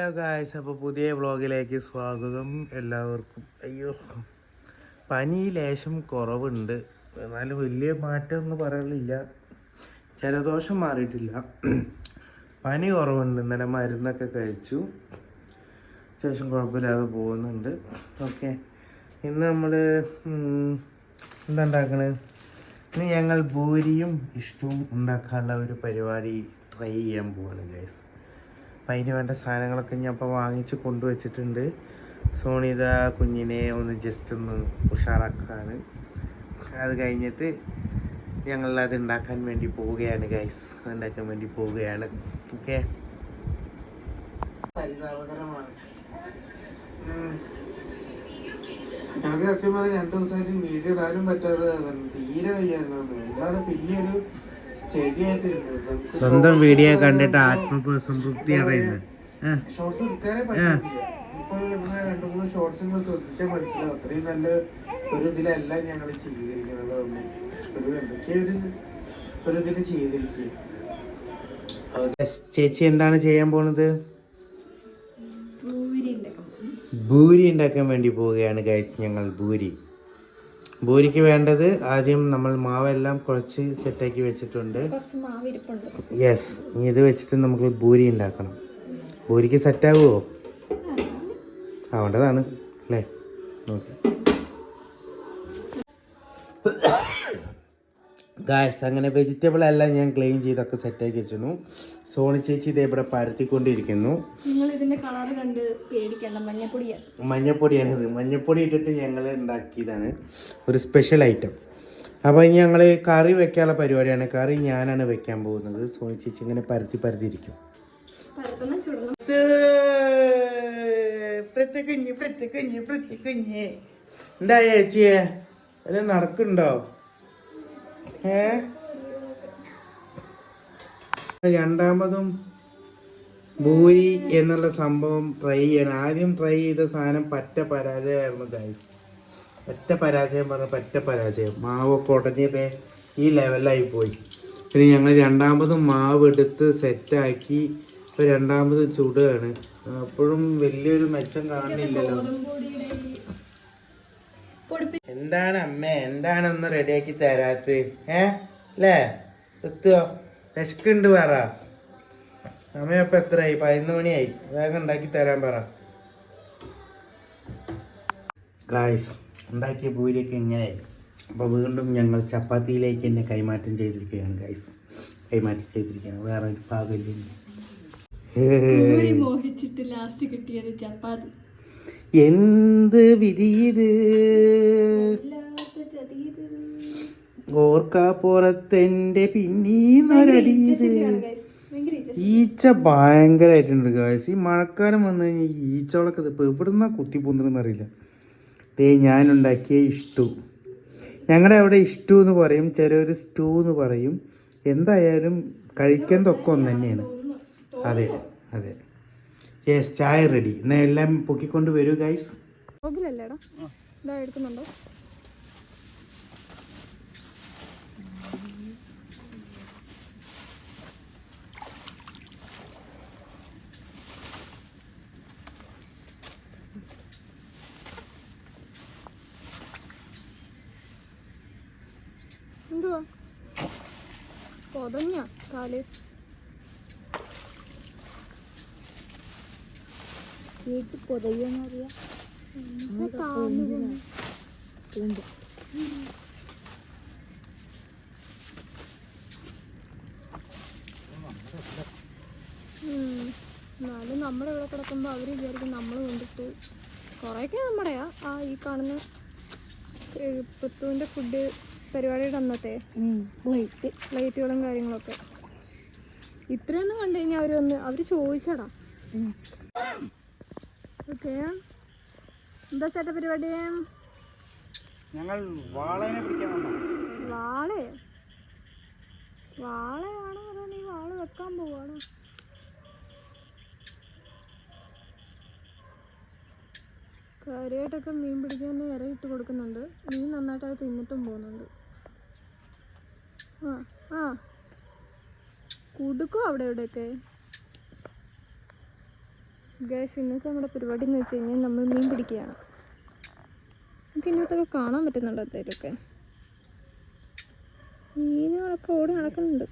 Hello guys അപ്പോൾ പുതിയ വ്ളോഗിലേക്ക് സ്വാഗതം എല്ലാവർക്കും. അയ്യോ പനി ലേശം കുറവുണ്ട്. എന്നാലും വലിയ മാറ്റം എന്ന് പറയാനില്ല. ജലദോഷം മാറിയിട്ടില്ല. പനി കുറവുണ്ട്. ഇന്നലെ മരുന്നൊക്കെ കഴിച്ചു. ശേഷം കുഴപ്പമില്ലാതെ പോകുന്നുണ്ട്. ഓക്കെ. ഇന്ന് നമ്മൾ എന്താ ഉണ്ടാക്കണത് ഇന്ന് ഞങ്ങൾ ഭൂരിയും ഇഷ്ടവും ഉണ്ടാക്കാനുള്ള ഒരു പരിപാടി ട്രൈ ചെയ്യാൻ പോവാണ് ഗൈസ് അപ്പം അതിന് വേണ്ട സാധനങ്ങളൊക്കെ ഞാൻ ഇപ്പോൾ വാങ്ങിച്ച് കൊണ്ടുവച്ചിട്ടുണ്ട്. സോണിത കുഞ്ഞിനെ ഒന്ന് ജസ്റ്റ് ഒന്ന് ഉഷാറാക്കാണ്. അത് കഴിഞ്ഞിട്ട് ഞങ്ങൾ അത് ഉണ്ടാക്കാൻ വേണ്ടി പോവുകയാണ് ഗൈസ് ഉണ്ടാക്കാൻ വേണ്ടി പോവുകയാണ്. ഓക്കെ ഞങ്ങൾക്ക് സത്യം പറഞ്ഞാൽ രണ്ടു ദിവസമായിട്ട് വീഡിയോ ഇടാനും പറ്റാതെ. തീരെ വയ്യായിരുന്നു പിന്നെ ഒരു സ്വന്തം വീഡിയോ കണ്ടിട്ട് ആത്മസംതൃപ്തി അറിയുന്നത്. ഷോർട്സ് എടുക്കാനേ പറ്റില്ല ഇപ്പൊ ഇടുന്ന രണ്ട് മൂന്ന് ഷോർട്സ് നിങ്ങൾ ശ്രദ്ധിച്ചാൽ മനസ്സിലാവും. അത്രയും നല്ല ഒരു ഇതിലല്ല ഞങ്ങൾ ചെയ്തിരിക്കുന്നത് ഒന്നും ഒരു എന്തൊക്കെയോ ഒരു ഒരു ഇതിൽ ചെയ്തിരിക്കുക ചേച്ചി എന്താണ് ചെയ്യാൻ പോണത്? ഭൂരി ഉണ്ടാക്കാൻ വേണ്ടി പോവുകയാണ് ഗൈസ് ഞങ്ങൾ ഭൂരി ഭൂരിക്ക് വേണ്ടത് ആദ്യം നമ്മൾ മാവെല്ലാം കുഴച്ച് സെറ്റാക്കി വെച്ചിട്ടുണ്ട്. കുറച്ച് യെസ് ഇനി ഇത് വെച്ചിട്ട് നമുക്ക് ഭൂരി ഉണ്ടാക്കണം. ഭൂരിക്ക് സെറ്റാകുമോ ആവേണ്ടതാണ് അല്ലേ? ഓക്കെ ഗായ്സ് അങ്ങനെ വെജിറ്റബിൾ എല്ലാം ഞാൻ ക്ലീൻ ചെയ്തൊക്കെ സെറ്റാക്കി വെച്ചിരുന്നു. സോണി ചേച്ചി ഇതേ ഇവിടെ പരത്തിക്കൊണ്ടിരിക്കുന്നു. നിങ്ങൾ ഇതിന്റെ കളർ കണ്ട് പേടിക്കണ്ട മഞ്ഞപ്പൊടിയാണ് ഇത്. മഞ്ഞപ്പൊടി ഇട്ടിട്ട് ഞങ്ങൾ ഉണ്ടാക്കിയതാണ് ഒരു സ്പെഷ്യൽ ഐറ്റം അപ്പോൾ ഇനി ഞങ്ങൾ കറി വെക്കാനുള്ള പരിപാടിയാണ്. കറി ഞാനാണ് വെക്കാൻ പോകുന്നത്. സോണി ചേച്ചി ഇങ്ങനെ പരത്തി പരത്തിയിരിക്കും കുഞ്ഞ് കുഞ്ഞ് എന്താ ചേച്ചിയെ? അല്ല നടക്കുന്നുണ്ടോ? ഏ? രണ്ടാമതും ഭൂരി എന്നുള്ള സംഭവം ട്രൈ ചെയ്യണം. ആദ്യം ട്രൈ ചെയ്ത സാധനം പറ്റ പരാജയമായിരുന്നു ഗൈസ് പറ്റ പരാജയം പറഞ്ഞ പറ്റ പരാജയം. മാവ് കുടഞ്ഞത് ഈ ലെവലായി പോയി. പിന്നെ ഞങ്ങൾ രണ്ടാമതും മാവ് എടുത്ത് സെറ്റാക്കി ഇപ്പോൾ രണ്ടാമത് ചുടുകയാണ് അപ്പോഴും വലിയൊരു മെച്ചം പൊടിപ്പി എന്താണ് അമ്മേ? എന്താണ് ഒന്ന് റെഡിയാക്കി തരാത്ത? ഏ? അല്ലേ? എത്തുവോ? വിശക്കുണ്ട് പറ. സമയപ്പം എത്രയായി? പതിനൊന്ന് മണിയായി. വേഗം ഉണ്ടാക്കി തരാൻ പറ. ഗായ്സ് ഉണ്ടാക്കിയ പൂരിയൊക്കെ ഇങ്ങനെയായി. അപ്പോൾ വീണ്ടും ഞങ്ങൾ ചപ്പാത്തിയിലേക്ക് തന്നെ കൈമാറ്റം ചെയ്തിരിക്കുകയാണ് ഗായ്സ് കൈമാറ്റം ചെയ്തിരിക്കുകയാണ്. വേറെ ഒരു പാകമില്ല മോഹിച്ചിട്ട് ലാസ്റ്റ് കിട്ടിയത് ചപ്പാത്തി. എന്ത് ഇല്ലാത്ത ചതിയത് ഓർക്കാപ്പുറത്തെന്റെ പിന്നീന്നൊരടിയത് ഈച്ച. ഭയങ്കരമായിട്ടുണ്ട് ഗായ്സ് ഈ മഴക്കാലം വന്നു കഴിഞ്ഞാൽ ഈ ഈച്ചകളൊക്കെ ഇപ്പൊ എവിടുന്നാ കുത്തി പൊന്തെന്ന് അറിയില്ല. ദേ ഞാനുണ്ടാക്കിയ ഇഷ്ടു ഞങ്ങളുടെ അവിടെ ഇഷ്ടു എന്ന് പറയും ചിലവർ സ്റ്റൂ എന്ന് പറയും. എന്തായാലും കഴിക്കേണ്ടതൊക്കെ ഒന്ന് തന്നെയാണ്. അതെ അതെ. യെസ് ചായ റെഡി എന്നാ എല്ലാം പൊക്കിക്കൊണ്ട് വരൂ ഗായ്സ് എടുക്കുന്നുണ്ടോ? എന്തുവാ? പൊതഞ്ഞ കാൽ. ചേച്ചി പൊതയ്യെന്നറിയാം എന്നാലും നമ്മളിവിടെ കിടക്കുമ്പോൾ അവർ വിചാരിക്കും നമ്മൾ കൊണ്ടിട്ട് കുറേയൊക്കെ നമ്മുടെയാ ആ ഈ കാണുന്ന പുത്തുവിന്റെ ഫുഡ് പരിപാടിയുടെ അന്നത്തെ ലൈറ്റ് ലൈറ്റുകളും കാര്യങ്ങളൊക്കെ. ഇത്രയൊന്നും കണ്ടു കഴിഞ്ഞാൽ അവർ വന്ന് അവർ ചോദിച്ചടാ. ഓക്കെ. എന്താ ചേട്ടാ പരിപാടി? ഞങ്ങൾ വാളേനെ പിടിക്കാൻ വന്നോ. വാളെ? വാളയാണോ അതോ നീ വാൾ വെക്കാൻ പോവാണോ? കാര്യമായിട്ടൊക്കെ മീൻ പിടിക്കാൻ ഇരയിട്ട് കൊടുക്കുന്നുണ്ട്. മീൻ നന്നായിട്ട് അത് തിന്നിട്ടും പോകുന്നുണ്ട്. ആ ആ. കുടുക്കും അവിടെ ഇവിടെയൊക്കെ ഗ്യാസ് ഇന്നത്തെ നമ്മുടെ പരിപാടി എന്ന് വെച്ച് കഴിഞ്ഞാൽ നമ്മൾ മീൻ പിടിക്കുകയാണ്. നമുക്ക് ഇന്നത്തൊക്കെ കാണാൻ പറ്റുന്നുണ്ട് എന്തേലുമൊക്കെ? മീനുകളൊക്കെ ഓടി നടക്കുന്നുണ്ട്.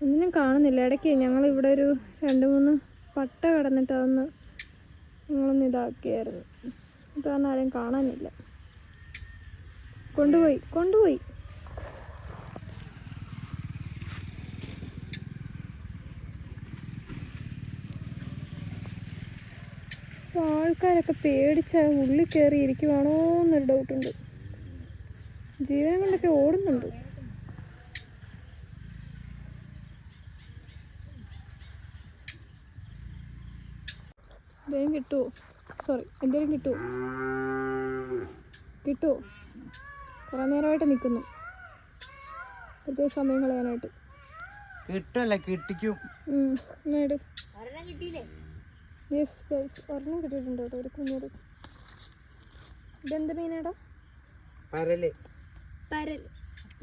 ഒന്നിനും കാണുന്നില്ല. ഇടയ്ക്ക് ഞങ്ങൾ ഇവിടെ ഒരു രണ്ട് മൂന്ന് പട്ട കിടന്നിട്ട് അതൊന്ന് ഞങ്ങളൊന്ന് ഇതാക്കിയായിരുന്നു ഇത് കാരണം ആരെയും കാണാനില്ല. കൊണ്ടുപോയി കൊണ്ടുപോയി. ആൾക്കാരൊക്കെ പേടിച്ച ഉള്ളിൽ കയറി ഇരിക്കുവാണോ എന്നൊരു ഡൗട്ടുണ്ട് ജീവനം കൊണ്ടൊക്കെ ഓടുന്നുണ്ട്. എന്തെങ്കിലും കിട്ടുമോ സോറി എന്തെങ്കിലും കിട്ടുമോ കിട്ടുമോ കുറേ നേരമായിട്ട് നിൽക്കുന്നു പ്രത്യേക സമയം കളയാനായിട്ട്. കിട്ടല്ല കിട്ടിക്കും. യെസ് ഗൈസ് ഒരെണ്ണം കിട്ടിയിട്ടുണ്ട് കേട്ടോ ഒരു കുഞ്ഞൊരു ഇതെന്ത് മീനാടാ? പരൽ. പരൽ.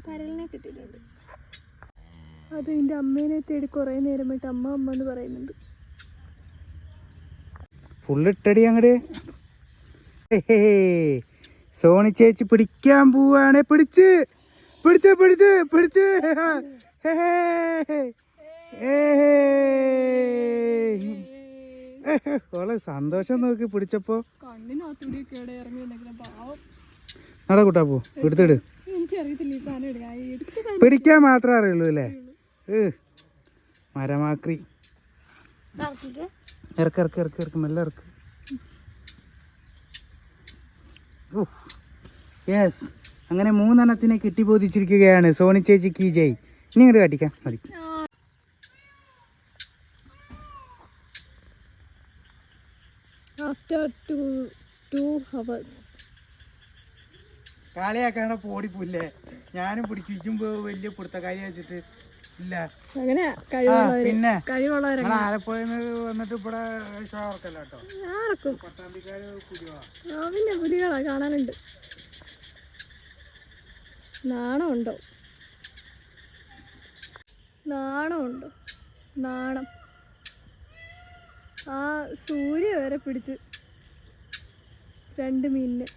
പരലിനെ കിട്ടിയിട്ടുണ്ട്. അത് എന്റെ അമ്മേനെ തേടി കുറേ നേരമായിട്ട് അമ്മ അമ്മ എന്ന് പറയുന്നുണ്ട്. ഫുള്ള് ഇട്ടടി അങ്ങട് സോണി ചേച്ചി പിടിക്കാൻ പോവാണ്. പിടിച്ച്. പിടിച്ച് പിടിച്ച് പിടിച്ച്. ഓളെ സന്തോഷം നോക്കി പിടിച്ചപ്പോ. നട കൂട്ടാ പോ. എടുത്തിട്. പിടിക്കാൻ മാത്രമേ അറിയുള്ളൂ അല്ലേ? മരമാക്രി. ഇറക്ക് ഇറക്ക് ഇറക്ക് ഇറക്ക് മെല്ലെ ഇറക്ക്. യെസ് അങ്ങനെ മൂന്നെണ്ണത്തിനെ കെട്ടിബോധിച്ചിരിക്കുകയാണ്. സോണി ചേച്ചി കീ ജയ്. ഇനി ഇങ്ങോട്ട് കാട്ടിക്കാം. മതി. ആഫ്റ്റർ ടു ടു ഹവേഴ്സ് കാളയാക്കാണ് പോടിപ്പില്ലേ ഞാനും പിടിക്കും. വലിയ പിടുത്തക്കാരി വെച്ചിട്ട്. ഇല്ല. അങ്ങനെ പിന്നെ കഴിവുള്ളവരെ നമ്മൾ ആലപ്പുഴയിൽ നിന്ന് വന്നിട്ട് ഇവിടെ ഷോ ഓർക്കല്ല കേട്ടോ ആർക്കും. ആ പിന്നെ പുലികളാ കാണാനുണ്ട്. നാണമുണ്ടോ? നാണമുണ്ടോ? നാണം. ആ സൂര്യ വരെ പിടിച്ച്. രണ്ട് മീനിന്.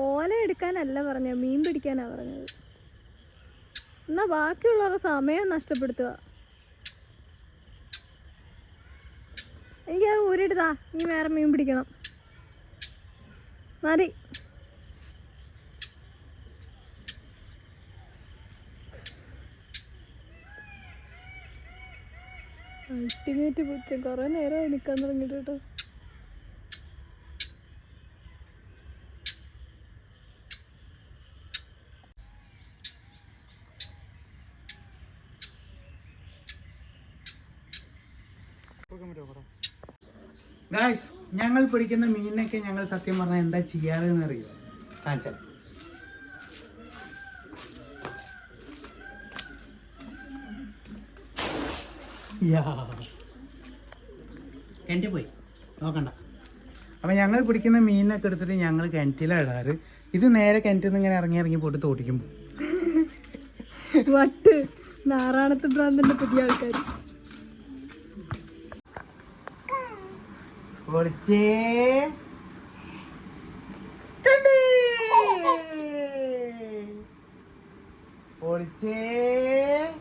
ഓല എടുക്കാനല്ല പറഞ്ഞ മീൻ പിടിക്കാനാ പറഞ്ഞത്. എന്നാ ബാക്കിയുള്ളവരുടെ സമയം നഷ്ടപ്പെടുത്തുക. എനിക്കത് ഊരിടുതാ ഇനി വേറെ മീൻ പിടിക്കണം. മതി. അൾട്ടിമേറ്റ് പൂച്ച കുറേ നേരമായി നിൽക്കാൻ തുടങ്ങിയിട്ട് കേട്ടോ. ഗായ്സ് ഞങ്ങൾ പിടിക്കുന്ന മീനിനൊക്കെ ഞങ്ങൾ സത്യം പറഞ്ഞാൽ എന്താ ചെയ്യാറെന്ന് അറിയില്ല കാണിച്ചാൽ കിണറ്റിൽ പോയി. നോക്കണ്ട. അപ്പം ഞങ്ങൾ പിടിക്കുന്ന മീനിനൊക്കെ എടുത്തിട്ട് ഞങ്ങൾ കിണറ്റിലാണ് ഇടാറ്. ഇത് നേരെ കിണറ്റിൽ നിന്ന് ഇങ്ങനെ ഇറങ്ങി ഇറങ്ങി പോയിട്ട് തോട്ടിക്കും. വട്ട്. നാറാണത്ത് ഭ്രാന്തന്റെ പുതിയ ആൾക്കാർ 옳지. 옳지. 옳지.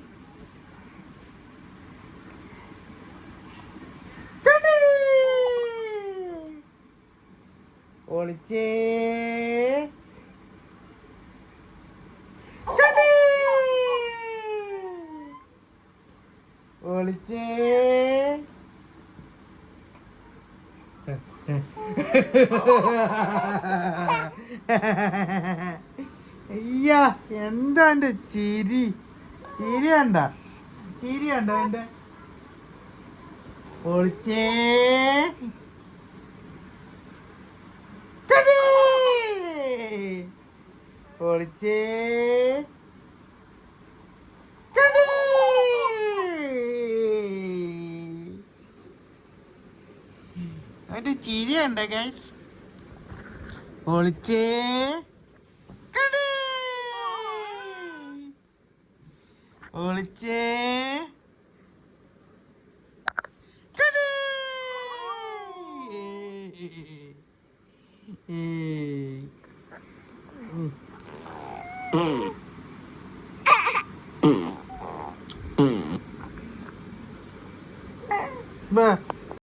옳지. അയ്യാ എന്താ എന്റെ ചിരി. ചിരി കണ്ട. ചിരി കണ്ടോ എന്റെ ഒളിച്ചേ! ഒളിച്ചേ ചിരി കണ്ട ഗൈസ് ഒളിച്ചേ. ഒളിച്ചേ Mm.